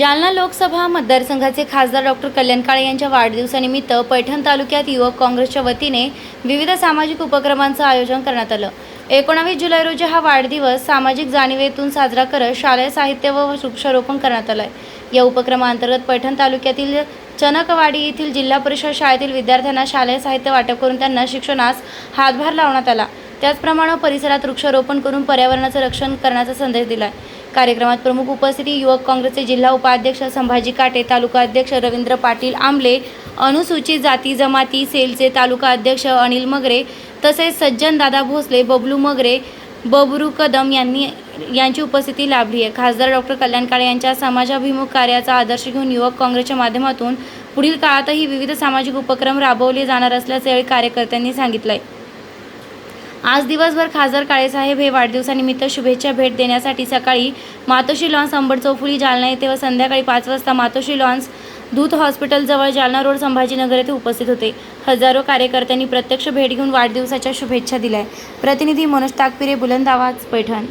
जालना लोकसभा मतदारसंघाचे खासदार डॉक्टर कल्याण काळे यांच्या वाढदिवसानिमित्त पैठण तालुक्यात युवक काँग्रेसच्या वतीने विविध सामाजिक उपक्रमांचं आयोजन करण्यात आलं. एकोणावीस जुलै रोजी हा वाढदिवस सामाजिक जाणीवेतून साजरा करत शालेय साहित्य व वृक्षारोपण करण्यात आलं आहे या उपक्रमाअंतर्गत पैठण तालुक्यातील चनकवाडी येथील जिल्हा परिषद शाळेतील विद्यार्थ्यांना शालेय साहित्य वाटप करून त्यांना शिक्षणास हातभार लावण्यात आला. त्याचप्रमाणे परिसरात वृक्षारोपण करून पर्यावरणाचं रक्षण करण्याचा संदेश दिला कार्यक्रमात प्रमुख उपस्थिती युवक काँग्रेसचे जिल्हा उपाध्यक्ष संभाजी काटे तालुका अध्यक्ष रवींद्र पाटील आंबले अनुसूचित जाती जमाती सेलचे तालुका अध्यक्ष अनिल मगरे तसेच सज्जन दादा भोसले बबलू मगरे बबरू कदम यांनी यांची उपस्थिती लाभली आहे. खासदार डॉक्टर कल्याण काळे यांच्या समाजाभिमुख कार्याचा आदर्श घेऊन युवक काँग्रेसच्या माध्यमातून पुढील काळातही विविध सामाजिक उपक्रम राबवले जाणार असल्याचे यावेळी कार्यकर्त्यांनी सांगितलं आहे आज दिवसभर खासदार काळेसाहेब हे वाढदिवसानिमित्त शुभेच्छा भेट देण्यासाठी सकाळी मातोश्री लॉन्स अंबड चौफुली जालना येथे व संध्याकाळी पाच वाजता मातोश्री लॉन्स दूत हॉस्पिटलजवळ जालना रोड संभाजीनगर येथे उपस्थित होते. हजारो कार्यकर्त्यांनी प्रत्यक्ष भेट घेऊन वाढदिवसाच्या शुभेच्छा दिल्या. प्रतिनिधी मनोज ताकपिरे बुलंद आवाज पैठण.